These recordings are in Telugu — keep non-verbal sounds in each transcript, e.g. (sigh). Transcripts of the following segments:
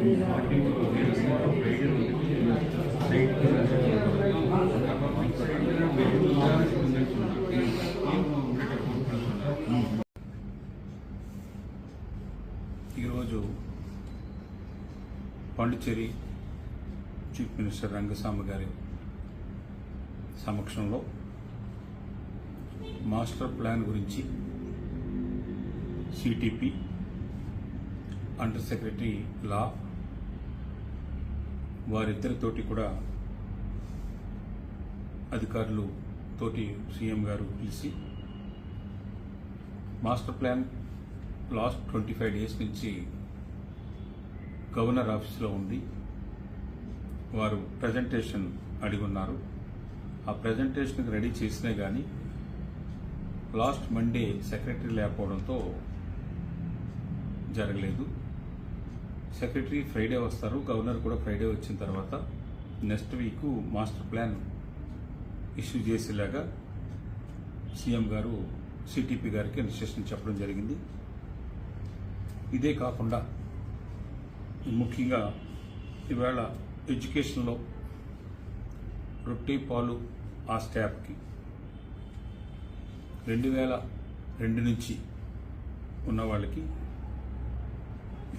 ఈరోజు పాండిచ్చేరి చీఫ్ మినిస్టర్ రంగస్వామి గారి సమక్షంలో మాస్టర్ ప్లాన్ గురించి సిటిపి అండర్ సెక్రటరీ లా వారిద్దరితోటి కూడా అధికారులు తోటి సీఎం గారు పిలిచి master plan last twenty five days నుంచి గవర్నర్ ఆఫీస్లో ఉంది. వారు ప్రజెంటేషన్ అడిగి ఉన్నారు. ఆ ప్రజెంటేషన్కి రెడీ చేసినా కానీ లాస్ట్ మండే సెక్రటరీ లేకపోవడంతో జరగలేదు. సెక్రటరీ ఫ్రైడే వస్తారు గవర్నర్ కూడా ఫ్రైడే వచ్చిన తర్వాత next week master plan issue చేసేలాగా సీఎం గారు సిటీపీ గారికి ఇన్స్ట్రక్షన్ చెప్పడం జరిగింది. ఇదే కాకుండా ముఖ్యంగా ఇవాళ ఎడ్యుకేషన్లో రొట్టె పాలు ఆ స్టాఫ్కి రెండు వేల రెండు నుంచి ఉన్న వాళ్ళకి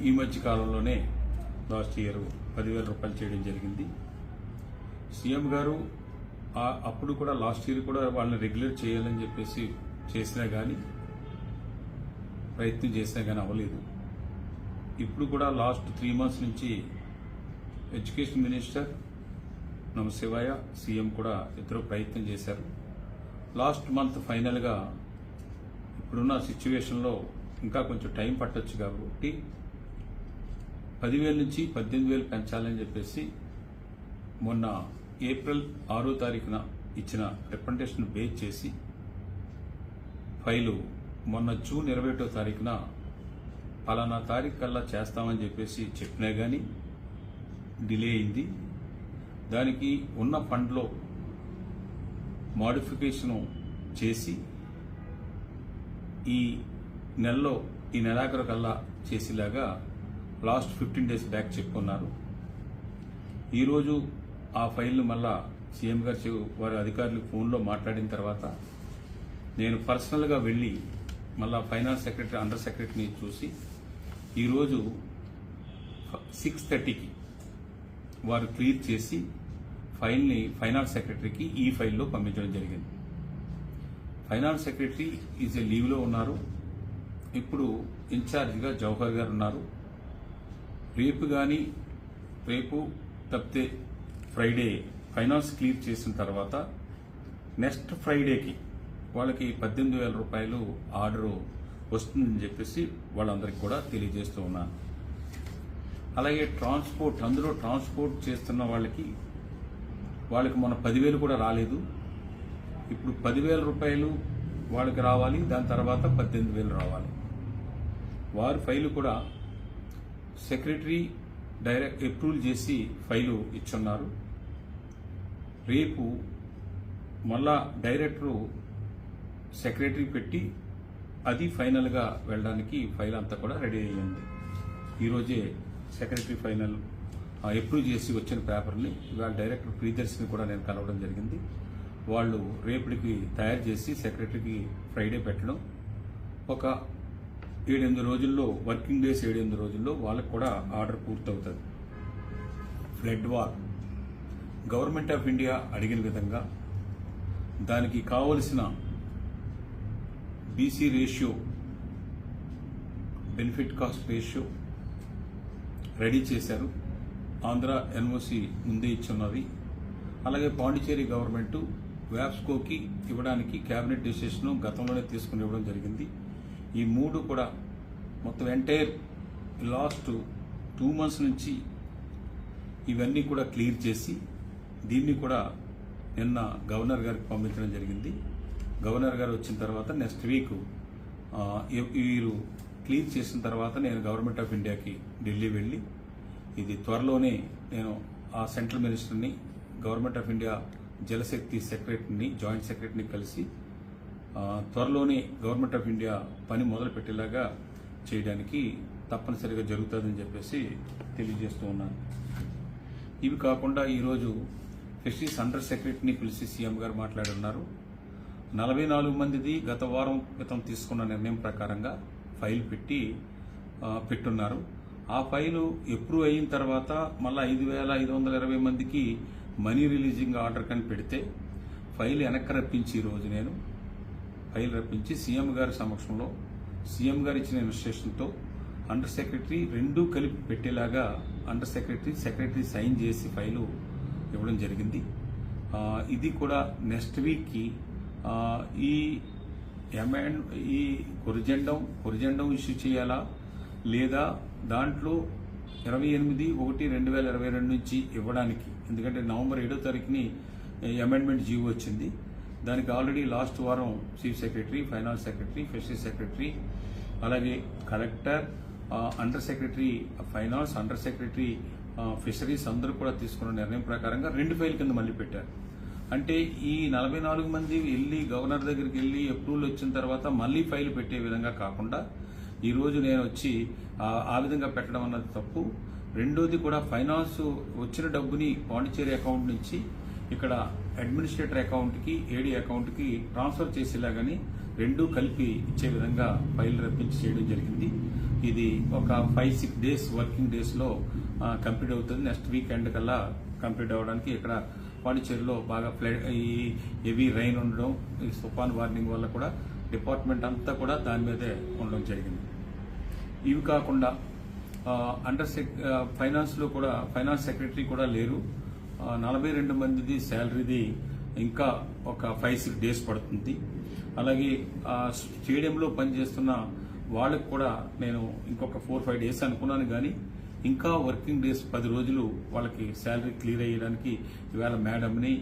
ఈ మధ్య కాలంలోనే లాస్ట్ ఇయర్ పదివేల రూపాయలు చేయడం జరిగింది. సీఎం గారు అప్పుడు కూడా లాస్ట్ ఇయర్ కూడా వాళ్ళని రెగ్యులేట్ చేయాలని చెప్పేసి చేసినా కానీ ప్రయత్నం చేసినా కానీ అవ్వలేదు. ఇప్పుడు కూడా లాస్ట్ త్రీ మంత్స్ నుంచి ఎడ్యుకేషన్ మినిస్టర్ నమశివాయ సీఎం కూడా ఇద్దరు ప్రయత్నం చేశారు. లాస్ట్ మంత్ ఫైనల్గా ఇప్పుడున్న సిచ్యువేషన్లో ఇంకా కొంచెం టైం పట్టొచ్చు కాబట్టి పదివేల నుంచి పద్దెనిమిది వేలు పెంచాలని చెప్పేసి మొన్న ఏప్రిల్ ఆరో తారీఖున ఇచ్చిన రిప్రజెంటేషన్ బేస్ చేసి ఫైలు మొన్న జూన్ ఇరవై ఒకటో తారీఖున పలానా తారీఖు కల్లా చేస్తామని చెప్పేసి చెప్పినా కానీ డిలే అయింది. దానికి ఉన్న ఫండ్లో మాడిఫికేషను చేసి ఈ నెలలో ఈ నెలాఖరు కల్లా చేసేలాగా లాస్ట్ ఫిఫ్టీన్ డేస్ బ్యాక్ చెప్పుకున్నారు. ఈరోజు ఆ ఫైల్ను మళ్ళా సీఎం గారు చె- వారి అధికారులు ఫోన్లో మాట్లాడిన తర్వాత నేను పర్సనల్గా వెళ్ళి మళ్ళా ఫైనాన్స్ సెక్రటరీ అండర్ సెక్రటరీని చూసి ఈరోజు సిక్స్ థర్టీకి వారు క్లియర్ చేసి ఫైల్ని ఫైనాన్స్ సెక్రటరీకి ఈ ఫైల్లో పంపించడం జరిగింది. ఫైనాన్స్ సెక్రటరీ ఈజ్ ఏ లీవ్లో ఉన్నారు. ఇప్పుడు ఇన్ఛార్జిగా జవహర్ గారు ఉన్నారు. రేపు కానీ రేపు తప్పితే ఫ్రైడే ఫైనాన్స్ క్లియర్ చేసిన తర్వాత నెక్స్ట్ ఫ్రైడేకి వాళ్ళకి పద్దెనిమిది వేల రూపాయలు ఆర్డర్ వస్తుందని చెప్పేసి వాళ్ళందరికీ కూడా తెలియజేస్తూ ఉన్నాను అలాగే ట్రాన్స్పోర్ట్ అందులో ట్రాన్స్పోర్ట్ చేస్తున్న వాళ్ళకి వాళ్ళకి మన పదివేలు కూడా రాలేదు. ఇప్పుడు పదివేల రూపాయలు వాళ్ళకి రావాలి దాని తర్వాత పద్దెనిమిది వేలు రావాలి. వారి ఫైలు కూడా సెక్రటరీ డైరెక్ట్ అప్రూవల్ చేసి ఫైలు ఇచ్చున్నారు. రేపు మళ్ళా డైరెక్టరు సెక్రటరీ పెట్టి అది ఫైనల్గా వెళ్ళడానికి ఫైల్ అంతా కూడా రెడీ అయ్యింది. ఈరోజే సెక్రటరీ ఫైనల్ అప్రూవ్ చేసి వచ్చిన పేపర్ని ఇవాళ డైరెక్టర్ ప్రియదర్శిని కూడా నేను కలవడం జరిగింది. వాళ్ళు రేపటికి తయారు చేసి సెక్రటరీకి ఫ్రైడే పెట్టడం ఒక ఏడెనిమిది రోజుల్లో వర్కింగ్ డేస్ ఏడెనిమిది రోజుల్లో వాళ్ళకు కూడా ఆర్డర్ పూర్తవుతుంది. Flood wall government of India అడిగిన విధంగా దానికి కావలసిన BC ratio benefit cost ratio ready చేశారు. ఆంధ్ర ఎన్ఓసి ముందే ఇచ్చున్నది అలాగే పాండిచేరి గవర్నమెంట్ వ్యాప్స్కోకి ఇవ్వడానికి కేబినెట్ డిసిషన్ గతంలోనే తీసుకుని ఇవ్వడం జరిగింది. ఈ మూడు కూడా మొత్తం ఎంటైర్ లాస్ట్ టూ మంత్స్ నుంచి ఇవన్నీ కూడా క్లియర్ చేసి దీన్ని కూడా నిన్న గవర్నర్ గారికి పంపించడం జరిగింది. గవర్నర్ గారు వచ్చిన తర్వాత నెక్స్ట్ వీక్ వీరు క్లియర్ చేసిన తర్వాత నేను గవర్నమెంట్ ఆఫ్ ఇండియాకి ఢిల్లీ వెళ్ళి ఇది త్వరలోనే నేను ఆ సెంట్రల్ మినిస్టర్ని గవర్నమెంట్ ఆఫ్ ఇండియా జలశక్తి సెక్రటరీని జాయింట్ సెక్రటరీని కలిసి త్వరలోనే గవర్నమెంట్ ఆఫ్ ఇండియా పని మొదలు పెట్టేలాగా చేయడానికి తప్పనిసరిగా జరుగుతుందని చెప్పేసి తెలియజేస్తూ ఉన్నాను. ఇవి కాకుండా ఈరోజు ఫిషరీస్ అండర్ సెక్రటరీని పిలిచి సీఎం గారు మాట్లాడున్నారు. నలభై నాలుగు మందిది గత వారం క్రితం తీసుకున్న నిర్ణయం ప్రకారంగా ఫైల్ పెట్టి పెట్టున్నారు. ఆ ఫైలు ఎప్రూవ్ అయిన తర్వాత మళ్ళీ ఐదు వేల ఐదు వందల ఇరవై మందికి మనీ రిలీజింగ్ ఆర్డర్ కని పెడితే ఫైల్ వెనక్కి రప్పించి ఈరోజు నేను. ఫైల్ రప్పించి సీఎం గారి సమక్షంలో సీఎం గారు ఇచ్చిన ఇన్స్ట్రక్షన్తో అండర్ సెక్రటరీ రెండూ కలిపి పెట్టేలాగా అండర్ సెక్రటరీ సెక్రటరీ సైన్ చేసి ఫైలు ఇవ్వడం జరిగింది. ఇది కూడా నెక్స్ట్ వీక్కి ఈ ఎమాండ్ ఈ కొరిజెండం కొరిజెండం ఇష్యూ చేయాలా? లేదా దాంట్లో ఇరవై ఎనిమిది ఒకటి రెండు వేల ఇరవై రెండు నుంచి ఇవ్వడానికి ఎందుకంటే నవంబర్ ఏడో తారీఖుని అమెండ్మెంట్ జీవో వచ్చింది. దానికి ఆల్రెడీ లాస్ట్ వారం chief secretary finance secretary fisheries secretary అలాగే collector under secretary finance under secretary fisheries అందరూ కూడా తీసుకున్న నిర్ణయం ప్రకారంగా రెండు ఫైల్ కింద మళ్ళీ పెట్టారు. అంటే ఈ నలభై నాలుగు మంది వెళ్ళి గవర్నర్ దగ్గరికి వెళ్ళి అప్రూవల్ వచ్చిన తర్వాత మళ్ళీ ఫైల్ పెట్టే విధంగా కాకుండా ఈరోజు నేను వచ్చి ఆ- ఆ విధంగా పెట్టడం అన్నది తప్పు. రెండోది కూడా ఫైనాన్స్ వచ్చిన డబ్బుని పాండిచేరి అకౌంట్ నుంచి ఇక్కడ అడ్మినిస్ట్రేటర్ అకౌంట్కి ఏడీ అకౌంట్కి ట్రాన్స్ఫర్ చేసేలాగాని రెండూ కలిపి ఇచ్చే విధంగా ఫైల్ రప్పించి చేయడం జరిగింది. ఇది ఒక ఫైవ్ సిక్స్ డేస్ వర్కింగ్ డేస్లో కంప్లీట్ అవుతుంది. నెక్స్ట్ వీక్ ఎండ్ కల్లా కంప్లీట్ అవ్వడానికి ఇక్కడ పాండిచేరిలో బాగా ఫ్లడ్ ఈ హెవీ రైన్ ఉండడం ఈ తుఫాన్ వార్నింగ్ వల్ల కూడా డిపార్ట్మెంట్ అంతా కూడా దాని మీదే ఉండడం జరిగింది. ఇవి కాకుండా అండర్ సెక్ ఫైనాన్స్లో కూడా ఫైనాన్స్ సెక్రటరీ కూడా లేరు. నలభై రెండు మందిది శాలరీది ఇంకా ఒక ఫైవ్ సిక్స్ డేస్ పడుతుంది. అలాగే ఆ స్టేడియంలో పనిచేస్తున్న వాళ్ళకు కూడా నేను ఇంకొక ఫోర్ ఫైవ్ డేస్ అనుకున్నాను కానీ ఇంకా వర్కింగ్ డేస్ పది రోజులు వాళ్ళకి శాలరీ క్లియర్ అయ్యడానికి ఇవాళ మేడంని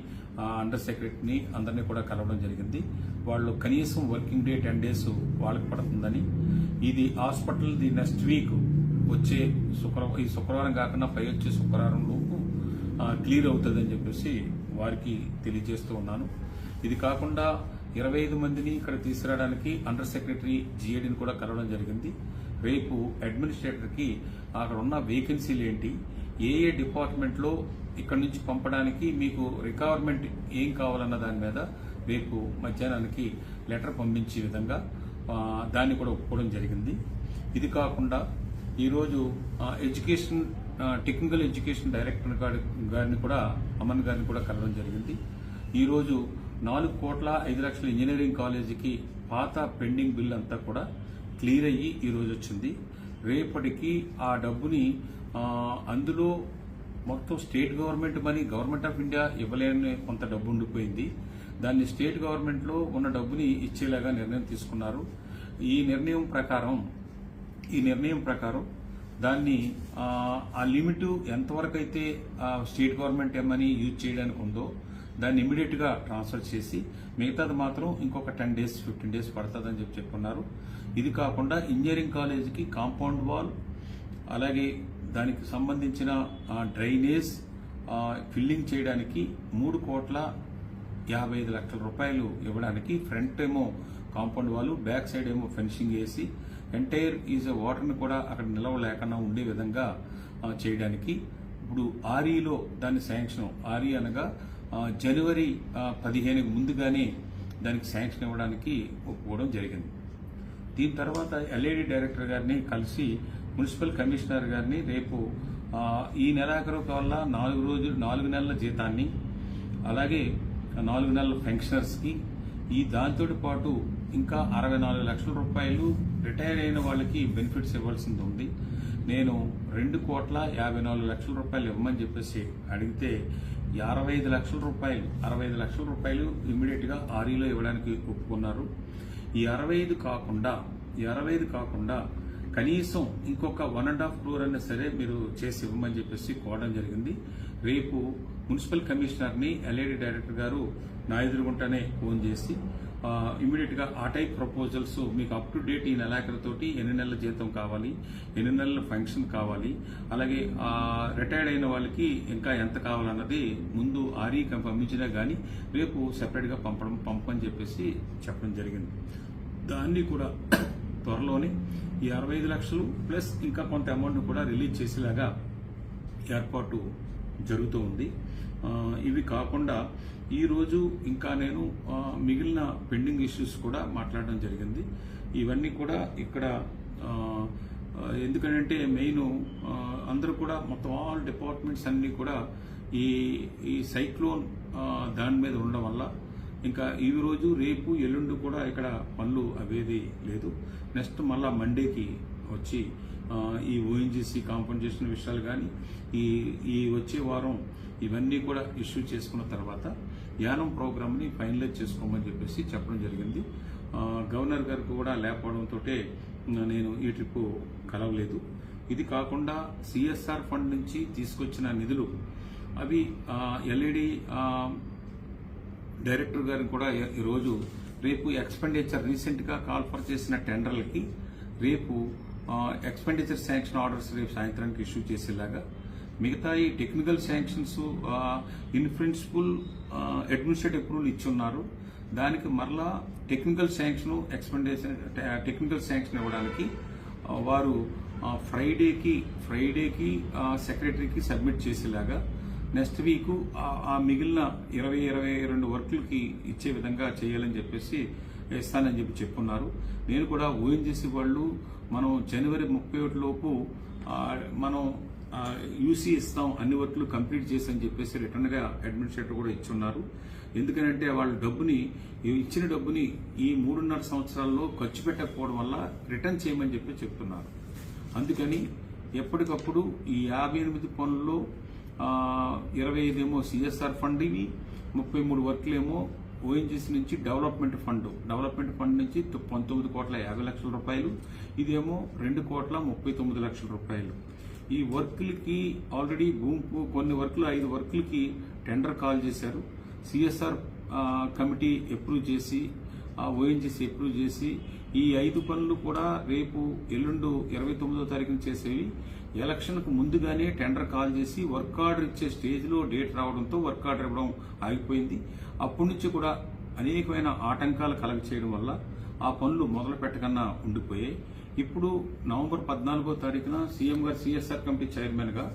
అండర్ సెక్రటరీని అందరినీ కూడా కలవడం జరిగింది. వాళ్ళు కనీసం వర్కింగ్ డే టెన్ డేస్ వాళ్ళకి పడుతుందని. ఇది హాస్పిటల్ది నెక్స్ట్ వీక్ వచ్చే శుక్రవారం ఈ శుక్రవారం కాకుండా పై వచ్చే శుక్రవారంలో క్లియర్ అవుతుందని చెప్పేసి వారికి తెలియజేస్తూ ఉన్నాను. ఇది కాకుండా ఇరవై ఐదు మందిని ఇక్కడ తీసుకురావడానికి అండర్ సెక్రటరీ జిఏడిని కూడా కలవడం జరిగింది. రేపు అడ్మినిస్ట్రేటర్కి అక్కడ ఉన్న వేకెన్సీలు ఏంటి ఏ ఏ డిపార్ట్మెంట్లో ఇక్కడ నుంచి పంపడానికి మీకు రిక్వైర్మెంట్ ఏం కావాలన్న దాని మీద రేపు మధ్యాహ్నానికి లెటర్ పంపించే విధంగా దాన్ని కూడా ఒప్పుకోవడం జరిగింది. ఇది కాకుండా ఈరోజు ఎడ్యుకేషన్ టెక్నికల్ ఎడ్యుకేషన్ డైరెక్టర్ గారిని కూడా అమన్ గారిని కూడా కలవడం జరిగింది. ఈరోజు నాలుగు కోట్ల ఐదు లక్షల ఇంజనీరింగ్ కాలేజీకి పాత పెండింగ్ బిల్ అంతా కూడా క్లియర్ అయ్యి ఈరోజు వచ్చింది. రేపటికి ఆ డబ్బుని అందులో మొత్తం state government money government of India ఇవ్వలేని కొంత డబ్బు ఉండిపోయింది. దాన్ని స్టేట్ గవర్నమెంట్లో ఉన్న డబ్బుని ఇచ్చేలాగా నిర్ణయం తీసుకున్నారు. ఈ నిర్ణయం ప్రకారం ఈ నిర్ణయం ప్రకారం దాన్ని ఆ, లిమిట్ ఎంతవరకు అయితే ఆ స్టేట్ గవర్నమెంట్ ఏమని యూజ్ చేయడానికి ఉందో దాన్ని ఇమీడియట్గా ట్రాన్స్ఫర్ చేసి మిగతాది మాత్రం ఇంకొక టెన్ డేస్ ఫిఫ్టీన్ డేస్ పడుతుందని చెప్పి చెప్పుకున్నారు ఇది కాకుండా ఇంజనీరింగ్ కాలేజీకి కాంపౌండ్ వాల్ అలాగే దానికి సంబంధించిన డ్రైనేజ్ ఫిల్లింగ్ చేయడానికి మూడు కోట్ల యాభై ఐదు లక్షల రూపాయలు ఇవ్వడానికి ఫ్రంట్ ఏమో కాంపౌండ్ వాళ్ళు బ్యాక్ సైడ్ ఏమో ఫెన్సింగ్ వేసి ఎంటైర్ ఈజ్ వాటర్ని కూడా అక్కడ నిలవ లేకుండా ఉండే విధంగా చేయడానికి. ఇప్పుడు ఆర్ఈలో దాని శాంక్షన్ ఆర్ఈ అనగా జనవరి పదిహేనుకి ముందుగానే దానికి శాంక్షన్ ఇవ్వడానికి ఒప్పుకోవడం జరిగింది. దీని తర్వాత ఎల్ఏడి డైరెక్టర్ గారిని కలిసి మున్సిపల్ కమిషనర్ గారిని రేపు ఈ నెలాఖరు వల్ల నాలుగు రోజులు నాలుగు నెలల జీతాన్ని అలాగే నాలుగు నెలల పెన్షనర్స్కి ఈ దాంతో పాటు ఇంకా అరవై నాలుగు లక్షల రూపాయలు రిటైర్ అయిన వాళ్ళకి బెనిఫిట్స్ ఇవ్వాల్సింది ఉంది. నేను రెండు కోట్ల యాభై నాలుగు లక్షల రూపాయలు ఇవ్వమని చెప్పేసి అడిగితే అరవై ఐదు లక్షల రూపాయలు అరవై ఐదు లక్షల రూపాయలు ఇమ్మీడియట్గా ఆర్ఈలో ఇవ్వడానికి ఒప్పుకున్నారు. ఈ అరవై ఐదు కాకుండా ఈ అరవై ఐదు కాకుండా కనీసం ఇంకొక వన్ అండ్ హాఫ్ క్రోర్ అయినా సరే మీరు చేసి ఇవ్వమని చెప్పేసి కోవడం జరిగింది. రేపు మున్సిపల్ కమిషనర్ని ఎల్ఏడి డైరెక్టర్ గారు నా ఎదురుగుంటానే ఫోన్ చేసి ఇమీడియట్గా ఆ టైప్ ప్రపోజల్స్ మీకు అప్ టు డేట్ ఈ నెలాఖరితోటి ఎన్ని నెలల జీతం కావాలి ఎన్ని నెలల ఫంక్షన్ కావాలి అలాగే రిటైర్డ్ అయిన వాళ్ళకి ఇంకా ఎంత కావాలన్నది ముందు ఆరీ పంపించినా కానీ రేపు సెపరేట్గా పంపడం పంపని చెప్పేసి చెప్పడం జరిగింది. దాన్ని కూడా (coughs) త్వరలోనే ఈ అరవై ఐదు లక్షలు ప్లస్ ఇంకా కొంత అమౌంట్ కూడా రిలీజ్ చేసేలాగా ఏర్పాటు జరుగుతూ ఉంది. ఇవి కాకుండా ఈరోజు ఇంకా నేను మిగిలిన పెండింగ్ ఇష్యూస్ కూడా మాట్లాడడం జరిగింది. ఇవన్నీ కూడా ఇక్కడ ఎందుకంటే మెయిన్ అందరూ కూడా మొత్తం ఆల్ డిపార్ట్మెంట్స్ అన్నీ కూడా ఈ ఈ సైక్లోన్ దాని మీద ఉండడం వల్ల ఇంకా ఈ రోజు రేపు ఎల్లుండి కూడా ఇక్కడ పనులు అవేది లేదు. నెక్స్ట్ మళ్ళా మండేకి వచ్చి ఈ ఓఎన్జీసీ కాంపన్సేషన్ విషయాలు కానీ ఈ ఈ వచ్చే వారం ఇవన్నీ కూడా ఇష్యూ చేసుకున్న తర్వాత యానం ప్రోగ్రామ్ని ఫైనలైజ్ చేసుకోమని చెప్పేసి చెప్పడం జరిగింది. గవర్నర్ గారికి కూడా లేకపోవడంతో నేను ఈ ట్రిప్ కలవలేదు. ఇది కాకుండా సిఎస్ఆర్ ఫండ్ నుంచి తీసుకొచ్చిన నిధులు అవి ఎల్ఈడి డైరెక్టర్ గారిని కూడా ఈరోజు రేపు ఎక్స్పెండిచర్ రీసెంట్గా కాల్ఫర్ చేసిన టెండర్లకి రేపు ఎక్స్పెండిచర్ శాంక్షన్ ఆర్డర్స్ రేపు సాయంత్రానికి ఇష్యూ చేసేలాగా మిగతా ఈ technical sanctions in principle administrative approval ఇచ్చున్నారు. దానికి మరలా technical sanction expedition technical sanction ఇవ్వడానికి వారు ఫ్రైడేకి ఫ్రైడేకి సెక్రటరీకి సబ్మిట్ చేసేలాగా నెక్స్ట్ వీక్ ఆ- మిగిలిన ఇరవై ఇరవై రెండు వర్క్లకి ఇచ్చే విధంగా చేయాలని చెప్పేసి ఇస్తానని చెప్పి చెప్పున్నారు. నేను కూడా ఓఎన్జీసీ వాళ్ళు మనం జనవరి ముప్పై ఒకటి లోపు మనం యూసీ ఇస్తాం అన్ని వర్క్లు కంప్లీట్ చేసి అని చెప్పేసి రిటర్న్గా అడ్మినిస్ట్రేటర్ కూడా ఇచ్చున్నారు. ఎందుకనంటే వాళ్ళ డబ్బుని ఇచ్చిన డబ్బుని ఈ మూడున్నర సంవత్సరాల్లో ఖర్చు పెట్టకపోవడం వల్ల రిటర్న్ చేయమని చెప్పి చెప్తున్నారు. అందుకని ఎప్పటికప్పుడు ఈ యాభై ఎనిమిది పనుల్లో ఇరవై ఐదేమో సిఎస్ఆర్ ఫండ్ ఇవి ముప్పై మూడు వర్క్లేమో ఓఎన్జీసీ నుంచి డెవలప్మెంట్ ఫండ్ డెవలప్మెంట్ ఫండ్ నుంచి పంతొమ్మిది కోట్ల యాభై లక్షల రూపాయలు ఇదేమో రెండు కోట్ల ముప్పై తొమ్మిది లక్షల రూపాయలు. ఈ వర్క్లకి ఆల్రెడీ భూమి కొన్ని వర్క్లు ఐదు వర్క్లకి టెండర్ కాల్ చేశారు. సిఎస్ఆర్ కమిటీ అప్రూవ్ చేసి ఆ ఓఎన్జీసీ అప్రూవ్ చేసి ఈ ఐదు పనులు కూడా రేపు ఎల్లుండు ఇరవై తొమ్మిదో తారీఖున చేసేవి. ఎలక్షన్కు ముందుగానే టెండర్ కాల్ చేసి వర్క్ ఆర్డర్ ఇచ్చే స్టేజ్లో డేట్ రావడంతో వర్క్ ఆర్డర్ ఇవ్వడం ఆగిపోయింది. అప్పటి నుంచి కూడా అనేకమైన ఆటంకాలు కలగ చేయడం వల్ల ఆ పనులు మొదలు పెట్టకన్నా ఉండిపోయాయి. ఇప్పుడు నవంబర్ పద్నాలుగో తారీఖున సీఎం గారు సిఎస్ఆర్ కమిటీ చైర్మన్గా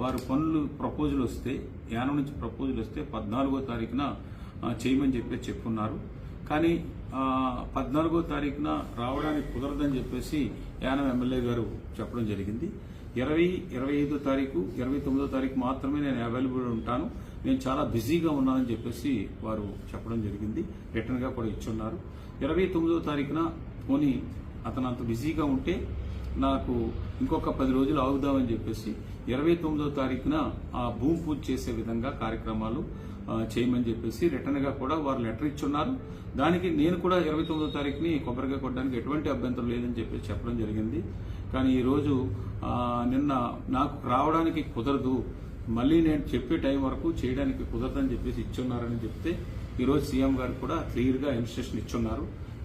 వారు పనులు ప్రపోజల్ వస్తే యానం నుంచి ప్రపోజల్ వస్తే పద్నాలుగో తారీఖున చేయమని చెప్పి చెప్పున్నారు. కానీ పద్నాలుగో తారీఖున రావడానికి కుదరదని చెప్పేసి యానం ఎమ్మెల్యే గారు చెప్పడం జరిగింది. ఇరవై ఇరవై ఐదో తారీఖు ఇరవై తొమ్మిదో తారీఖు మాత్రమే నేను అవైలబుల్ ఉంటాను. నేను చాలా బిజీగా ఉన్నానని చెప్పేసి వారు చెప్పడం జరిగింది. రిటర్న్గా కూడా ఇచ్చున్నారు. ఇరవై తొమ్మిదో తారీఖున పోనీ అతను అంత బిజీగా ఉంటే నాకు ఇంకొక పది రోజులు ఆగుదామని చెప్పేసి ఇరవై తొమ్మిదో తారీఖున ఆ భూమి పూజ చేసే విధంగా కార్యక్రమాలు చేయమని చెప్పేసి రిటర్న్గా కూడా వారు లెటర్ ఇచ్చున్నారు. దానికి నేను కూడా ఇరవై తొమ్మిదో తారీఖుని కొబ్బరిగా కొట్టడానికి ఎటువంటి అభ్యంతరం లేదని చెప్పేసి చెప్పడం జరిగింది. కానీ ఈరోజు నిన్న నాకు రావడానికి కుదరదు. మళ్ళీ నేను చెప్పే టైం వరకు చేయడానికి కుదరదని చెప్పేసి ఇచ్చున్నారని చెప్తే ఈరోజు సీఎం గారు కూడా క్లియర్గా ఇన్స్ట్రక్షన్ ఇచ్చున్నారు.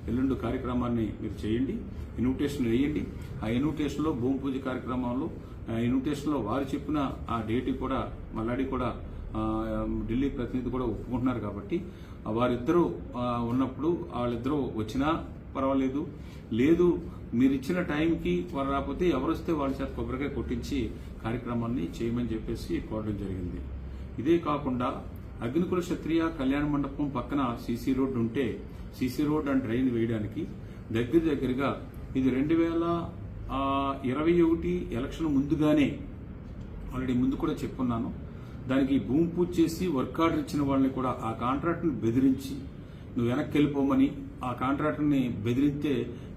ఎల్లుండి కార్యక్రమాన్ని మీరు చేయండి ఇన్విటేషన్ వేయండి. ఆ ఇన్విటేషన్లో భూమి పూజ కార్యక్రమంలో ఆ వారు చెప్పిన ఆ డేట్ కూడా మల్లాడి కూడా ఢిల్లీ ప్రతినిధి కూడా ఒప్పుకుంటున్నారు కాబట్టి వారిద్దరూ ఉన్నప్పుడు వాళ్ళిద్దరూ వచ్చినా పర్వాలేదు. లేదు మీరు ఇచ్చిన టైంకి వారు రాకపోతే ఎవరు వస్తే వాళ్ళ చేత కొబ్బరికాయ కొట్టించి కార్యక్రమాన్ని చేయమని చెప్పేసి కోరడం జరిగింది. ఇదే కాకుండా అగ్నికుల క్షత్రియ కళ్యాణ మండపం పక్కన సీసీ రోడ్డు ఉంటే సీసీ రోడ్ అండ్ డ్రైన్ వేయడానికి దగ్గర దగ్గరగా ఇది రెండు వేల ఇరవై ఒకటి ఎలక్షన్ ముందుగానే ఆల్రెడీ ముందు కూడా చెప్పున్నాను. దానికి భూమి పూజ చేసి వర్క్ ఆర్డర్ ఇచ్చిన వాళ్ళని కూడా ఆ కాంట్రాక్ట్ని బెదిరించి నువ్వు వెనక్కి వెళ్ళిపోమని ఆ కాంట్రాక్టర్ని బెదిరిస్తే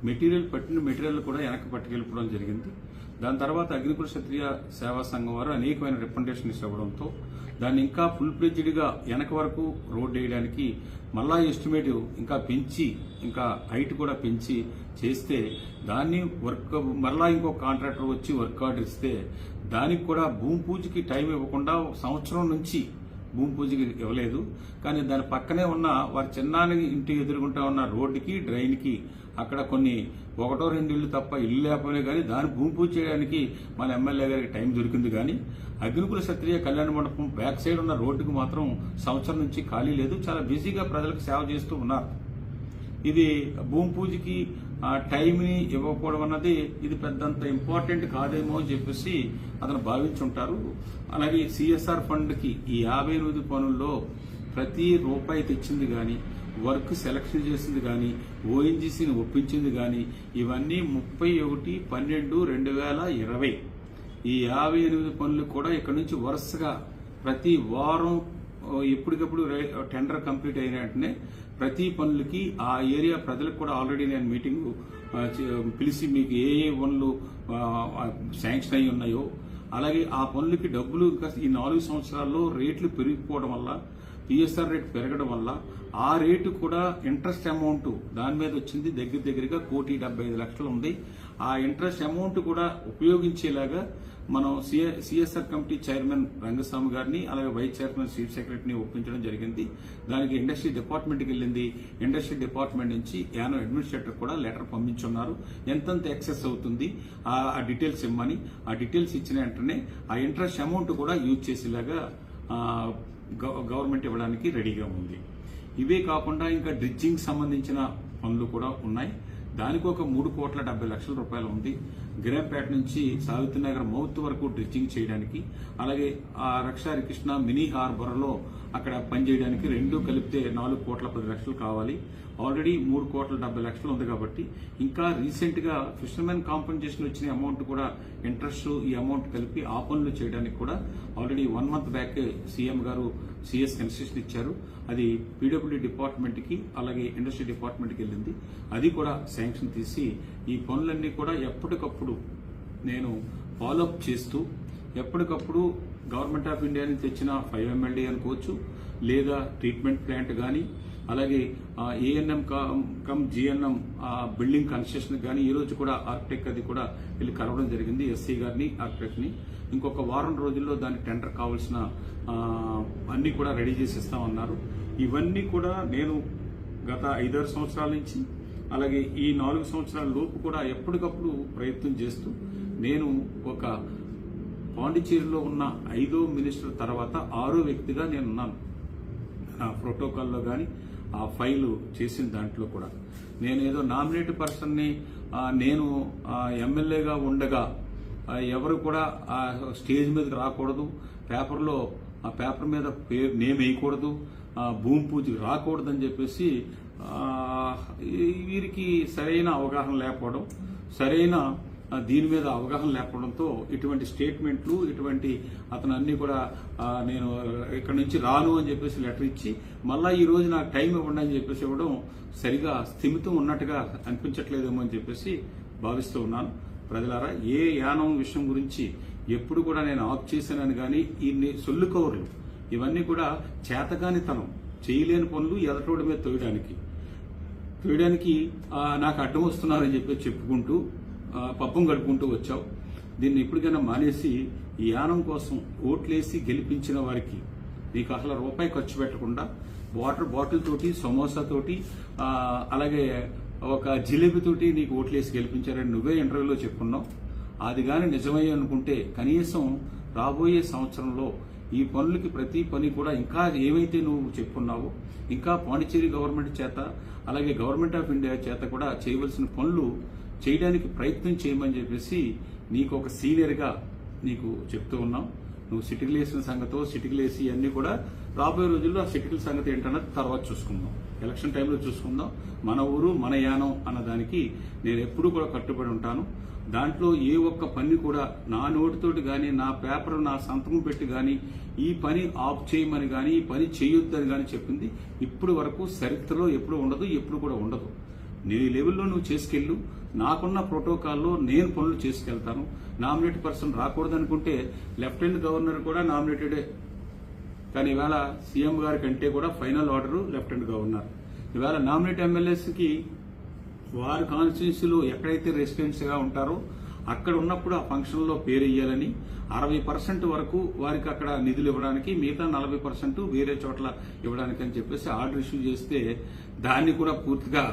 మెటీరియల్ పట్టిన మెటీరియల్ కూడా వెనక్కి పట్టుకెళ్ళిపోవడం జరిగింది. దాని తర్వాత అగ్నికుల క్షత్రియ సేవా సంఘం వారు అనేకమైన రిప్రజెంటేషన్ ఇవ్వడంతో దాన్ని ఇంకా ఫుల్గా వెనక వరకు రోడ్ వేయడానికి మళ్ళా ఎస్టిమేట్ ఇంకా పెంచి ఇంకా హైట్ కూడా పెంచి చేస్తే దాన్ని వర్క్ మరలా ఇంకో కాంట్రాక్టర్ వచ్చి వర్క్ ఆర్డర్ ఇస్తే దానికి కూడా భూమి పూజకి టైం ఇవ్వకుండా సంవత్సరం నుంచి భూమి పూజకి ఇవ్వలేదు. కానీ దాని పక్కనే ఉన్న వారి చిన్నాని ఇంటి ఎదురుగుంటా ఉన్న రోడ్డుకి డ్రైన్కి అక్కడ కొన్ని ఒకటో రెండు ఇళ్ళు తప్ప ఇల్లు లేకపోయినా కానీ దాని భూమి పూజ చేయడానికి మన ఎమ్మెల్యే గారికి టైం దొరికింది కానీ అగ్నికుల క్షత్రియ కళ్యాణ మండపం బ్యాక్ సైడ్ ఉన్న రోడ్డుకి మాత్రం సంవత్సరం నుంచి ఖాళీ లేదు. చాలా బిజీగా ప్రజలకు సేవ చేస్తూ ఉన్నారు. ఇది భూమి పూజకి టైంని ఇవ్వకపోవడం అన్నది ఇది పెద్దంత ఇంపార్టెంట్ కాదేమో అని చెప్పేసి అతను భావించుంటారు. అలాగే సిఎస్ఆర్ ఫండ్కి ఈ యాభై ఎనిమిది పనుల్లో ప్రతి రూపాయి తెచ్చింది కానీ వర్క్ సెలక్షన్ చేసింది కానీ ఓఎన్జీసీని ఒప్పించింది కానీ ఇవన్నీ ముప్పై ఒకటి పన్నెండు రెండు వేల ఇరవై. ఈ యాభై ఎనిమిది పనులు కూడా ఇక్కడ నుంచి వరుసగా ప్రతి వారం ఎప్పటికప్పుడు టెండర్ కంప్లీట్ అయిన వెంటనే ప్రతి పనులకి ఆ ఏరియా ప్రజలకు కూడా ఆల్రెడీ నేను మీటింగ్ పిలిచి మీకు ఏ ఏ పనులు శాంక్షన్ అయి ఉన్నాయో అలాగే ఆ పనులకి డబ్బులు ఇంకా ఈ నాలుగు సంవత్సరాల్లో రేట్లు పెరిగిపోవడం వల్ల పిఎస్ఆర్ రేట్ పెరగడం వల్ల ఆ రేటు కూడా ఇంట్రెస్ట్ అమౌంట్ దాని మీద వచ్చింది దగ్గర దగ్గరగా కోటి డెబ్బై ఐదు లక్షలు ఉంది. ఆ ఇంట్రెస్ట్ అమౌంట్ కూడా ఉపయోగించేలాగా మనం సిఎస్ఆర్ కమిటీ చైర్మన్ రంగస్వామి గారిని అలాగే వైస్ చైర్మన్ చీఫ్ సెక్రటరీని ఒప్పించడం జరిగింది. దానికి ఇండస్ట్రీ డిపార్ట్మెంట్కి వెళ్ళింది. ఇండస్ట్రీ డిపార్ట్మెంట్ నుంచి యానో అడ్మినిస్ట్రేటర్ కూడా లెటర్ పంపించున్నారు. ఎంతంత ఎక్సెస్ అవుతుంది ఆ ఆ డీటెయిల్స్ ఇమ్మని. ఆ డీటెయిల్స్ ఇచ్చిన వెంటనే ఆ ఇంట్రెస్ట్ అమౌంట్ కూడా యూజ్ చేసేలాగా గవర్నమెంట్ ఇవ్వడానికి రెడీగా ఉంది. ఇవే కాకుండా ఇంకా డ్రిడ్జింగ్ సంబంధించిన పనులు కూడా ఉన్నాయి. దానికి ఒక మూడు కోట్ల డెబ్బై లక్షల రూపాయలు ఉంది. గిరంపేట నుంచి సావిత్రినగర్ మౌత్ వరకు డ్రిడ్జింగ్ చేయడానికి అలాగే ఆ రక్షారి కృష్ణ మినీ హార్బర్లో అక్కడ పనిచేయడానికి రెండు కలిపితే నాలుగు కోట్ల పది లక్షలు కావాలి. ఆల్రెడీ మూడు కోట్ల డెబ్బై లక్షలు ఉంది కాబట్టి ఇంకా రీసెంట్గా ఫిషర్మెన్ కాంపెన్సేషన్ వచ్చిన అమౌంట్ కూడా ఇంట్రెస్ట్ ఈ అమౌంట్ కలిపి ఆ పనులు చేయడానికి కూడా already one month back CM గారు సిఎస్ కన్సెషన్ ఇచ్చారు. అది పీడబ్ల్యూ డిపార్ట్మెంట్కి అలాగే ఇండస్ట్రీ డిపార్ట్మెంట్కి వెళ్ళింది. అది కూడా శాంక్షన్ తీసి ఈ పనులన్నీ కూడా ఎప్పటికప్పుడు నేను ఫాలోఅప్ చేస్తూ ఎప్పటికప్పుడు గవర్నమెంట్ ఆఫ్ ఇండియా నుంచి తెచ్చిన ఫైవ్ ఎంఎల్డీ అనుకోవచ్చు లేదా ట్రీట్మెంట్ ప్లాంట్ కానీ అలాగే ANM cum GNM building construction కానీ ఈ రోజు కూడా ఆర్కిటెక్ట్ అది కూడా వెళ్ళి కలవడం జరిగింది ఎస్సీ గారిని ఆర్కిటెక్ట్ని ఇంకొక వారం రోజుల్లో దాని టెండర్ కావాల్సిన అన్నీ కూడా రెడీ చేసి ఇస్తామన్నారు ఇవన్నీ కూడా నేను గత ఐదారు సంవత్సరాల నుంచి అలాగే ఈ నాలుగు సంవత్సరాల లోపు కూడా ఎప్పటికప్పుడు ప్రయత్నం చేస్తూ నేను ఒక పాండిచేరిలో ఉన్న ఐదో మినిస్టర్ తర్వాత ఆరో వ్యక్తిగా నేను ఉన్నాను నా ప్రోటోకాల్లో కానీ ఆ ఫైలు చేసిన దాంట్లో కూడా. నేను ఏదో నామినేట్ పర్సన్ని నేను ఎమ్మెల్యేగా ఉండగా ఎవరు కూడా ఆ స్టేజ్ మీదకి రాకూడదు. పేపర్లో ఆ పేపర్ మీద పేరు నేమ్ వేయకూడదు. ఆ, భూమి పూజకి రాకూడదని చెప్పేసి వీరికి సరైన అవగాహన లేకపోవడం సరైన దీని మీద అవగాహన లేకపోవడంతో ఇటువంటి స్టేట్మెంట్లు ఇటువంటి అతను అన్ని కూడా నేను ఇక్కడ నుంచి రాను అని చెప్పేసి లెటర్ ఇచ్చి మళ్ళా ఈ రోజు నాకు టైం ఇవ్వండి అని చెప్పేసి ఇవ్వడం సరిగా స్థిమితం ఉన్నట్టుగా అనిపించట్లేదేమో అని చెప్పేసి భావిస్తూ ఉన్నాను. ప్రజలారా ఏ యానం విషయం గురించి ఎప్పుడు కూడా నేను ఆఫ్ చేశానని కానీ ఇన్ని సొల్లు కవర్లు ఇవన్నీ కూడా చేతగానితనం చేయలేని పనులు ఎదటోడి మీద తోయడానికి. చేయడానికి నాకు అడ్డం వస్తున్నారని చెప్పి చెప్పుకుంటూ పప్పం గడుపుకుంటూ వచ్చావు. దీన్ని ఎప్పటికైనా మానేసి ఈ యానం కోసం ఓట్లేసి గెలిపించిన వారికి నీకు అసలు రూపాయి ఖర్చు పెట్టకుండా వాటర్ బాటిల్ తోటి సమోసా తోటి అలాగే ఒక జిలేబీ తోటి నీకు ఓట్లేసి గెలిపించారని నువ్వే ఇంటర్వ్యూలో చెప్పుకున్నావు. అది కానీ నిజమయ్యే అనుకుంటే కనీసం రాబోయే సంవత్సరంలో ఈ పనులకి ప్రతి పని కూడా ఇంకా ఏవైతే నువ్వు చెప్పుకున్నావో ఇంకా పాండిచేరి గవర్నమెంట్ చేత అలాగే గవర్నమెంట్ ఆఫ్ ఇండియా చేత కూడా చేయవలసిన పనులు చేయడానికి ప్రయత్నం చేయమని చెప్పేసి నీకు ఒక సీనియర్గా నీకు చెప్తూ ఉన్నాం. నువ్వు సిటికలు వేసిన సంగతో సిటికలు వేసి అన్ని కూడా రాబోయే రోజుల్లో ఆ సిటికల సంగతి ఏంటన్నది తర్వాత చూసుకుందాం. ఎలక్షన్ టైంలో చూసుకుందాం. మన ఊరు మన యానం అన్న దానికి నేను ఎప్పుడూ కూడా కట్టుబడి ఉంటాను. దాంట్లో ఏ ఒక్క పని కూడా నా నోటితోటి కానీ నా పేపర్ నా సంతకం పెట్టి కానీ ఈ పని ఆఫ్ చేయమని కానీ ఈ పని చేయొద్దని కానీ చెప్పింది ఇప్పుడు వరకు చరిత్రలో ఎప్పుడు ఉండదు ఎప్పుడు కూడా ఉండదు. నీ లెవెల్లో నువ్వు చేసుకెళ్ళు. నాకున్న ప్రోటోకాల్లో నేను పనులు చేసుకెళ్తాను. నామినేట్ పర్సన్ రాకూడదనుకుంటే లెఫ్టినెంట్ గవర్నర్ కూడా నామినేటెడే. కానీ ఇవాళ సీఎం గారి కంటే కూడా ఫైనల్ ఆర్డర్ లెఫ్టినెంట్ గవర్నర్. ఇవాళ నామినేట్ ఎమ్మెల్యేస్కి వారి కాన్స్టిట్యూన్సీలో ఎక్కడైతే రెసిడెన్సీగా ఉంటారో అక్కడ ఉన్నప్పుడు ఆ ఫంక్షన్లో పేరెయ్యాలని పేరు ఇయ్యాలని అరవై పర్సెంట్ వరకు వారికి అక్కడ నిధులు ఇవ్వడానికి మిగతా నలభై పర్సెంట్ వేరే చోట్ల ఇవ్వడానికి అని చెప్పేసి ఆర్డర్ ఇష్యూ చేస్తే దాన్ని కూడా పూర్తిగా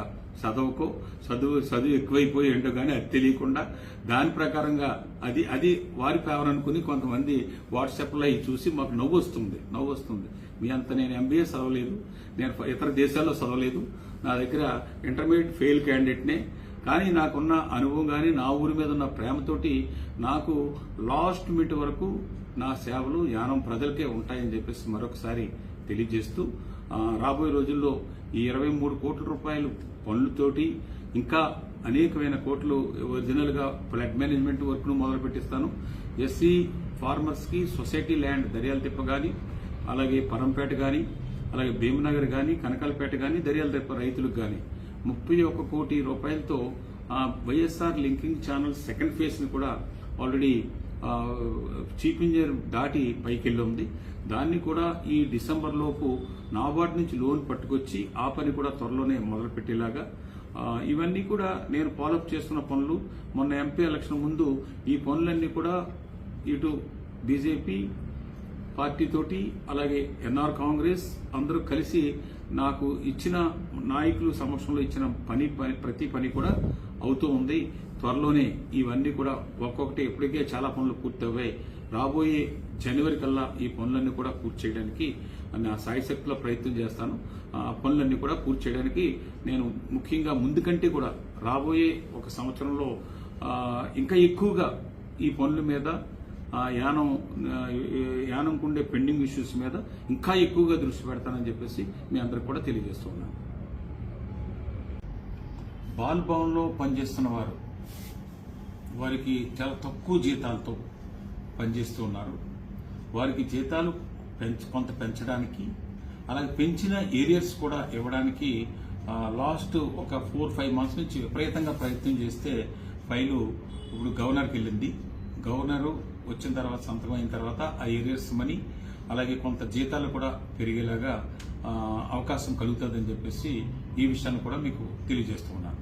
చదవకో చదువు చదువు ఎక్కువైపోయి ఏంటో కానీ అది తెలియకుండా దాని ప్రకారంగా అది అది వారి ఫేవర్ అనుకుని కొంతమంది వాట్సాప్లో అవి చూసి మాకు నవ్వు వస్తుంది నవ్వు వస్తుంది. మీ అంత నేను ఎంబీఏ చదవలేదు నేను ఇతర దేశాల్లో చదవలేదు నా దగ్గర ఇంటర్మీడియట్ ఫెయిల్ క్యాండిడేట్నే. కానీ నాకున్న అనుభవం కానీ నా ఊరి మీద ఉన్న ప్రేమతోటి నాకు లాస్ట్ మినిట్ వరకు నా సేవలు యానం ప్రజలకే ఉంటాయని చెప్పేసి మరొకసారి తెలియజేస్తూ రాబోయే రోజుల్లో ఈ ఇరవై మూడు కోట్ల రూపాయలు పనులతోటి ఇంకా అనేకమైన కోట్లు ఒరిజినల్గా ఫ్లడ్ మేనేజ్మెంట్ వర్క్ను మొదలు పెట్టిస్తాను. ఎస్సీ ఫార్మర్స్కి సొసైటీ ల్యాండ్ దర్యాల తిప్ప కానీ అలాగే పరంపేట కానీ అలాగే భీమనగర్ కానీ కనకాలపేట కానీ దరియాల తిప్ప రైతులకు కానీ ముప్పై ఒక్క కోటి రూపాయలతో ఆ, వైఎస్ఆర్ లింకింగ్ ఛానల్ సెకండ్ ఫేజ్ని కూడా ఆల్రెడీ చీఫ్ ఇంజనీర్ దాటి పైకి ఉంది దాన్ని కూడా ఈ డిసెంబర్ లోపు నాబార్డ్ నుంచి లోన్ పట్టుకొచ్చి ఆ పని కూడా త్వరలోనే మొదలుపెట్టేలాగా ఇవన్నీ కూడా నేను ఫాలోఅప్ చేస్తున్న పనులు. మొన్న ఎంపీ ఎలక్షన్ ముందు ఈ పనులన్నీ కూడా ఇటు బీజేపీ పార్టీ తోటి అలాగే ఎన్ఆర్ కాంగ్రెస్ అందరూ కలిసి నాకు ఇచ్చిన నాయకులు సమక్షంలో ఇచ్చిన పని పని- ప్రతి పని కూడా అవుతూ ఉంది. త్వరలోనే ఇవన్నీ కూడా ఒక్కొక్కటి ఇప్పటికే చాలా పనులు పూర్తి రాబోయే జనవరి కల్లా ఈ పనులన్నీ కూడా పూర్తి చేయడానికి నా సాయశక్తిలో ప్రయత్నం చేస్తాను. ఆ పనులన్నీ కూడా పూర్తి చేయడానికి నేను ముఖ్యంగా ముందుకంటే కూడా రాబోయే ఒక సంవత్సరంలో ఇంకా ఎక్కువగా ఈ పనుల మీద ఆ యానం ఆ, యానంకు ఉండే పెండింగ్ ఇష్యూస్ మీద ఇంకా ఎక్కువగా దృష్టి పెడతానని చెప్పేసి మీ అందరికి కూడా తెలియజేస్తున్నాను బాల్ భవన్లో పనిచేస్తున్న వారు వారికి చాలా తక్కువ జీతాలతో పనిచేస్తూ ఉన్నారు. వారికి జీతాలు పెంచ కొంత పెంచడానికి అలాగే పెంచిన ఏరియర్స్ కూడా ఇవ్వడానికి లాస్ట్ ఒక ఫోర్ ఫైవ్ మంత్స్ నుంచి విపరీతంగా ప్రయత్నం చేస్తే ఫైలు ఇప్పుడు గవర్నర్కి వెళ్ళింది. గవర్నరు వచ్చిన తర్వాత సంతకం అయిన తర్వాత ఆ ఏరియర్స్ మనీ అలాగే కొంత జీతాలు కూడా పెరిగేలాగా అవకాశం కలుగుతుందని చెప్పేసి ఈ విషయాన్ని కూడా మీకు తెలియజేస్తూ ఉన్నాను.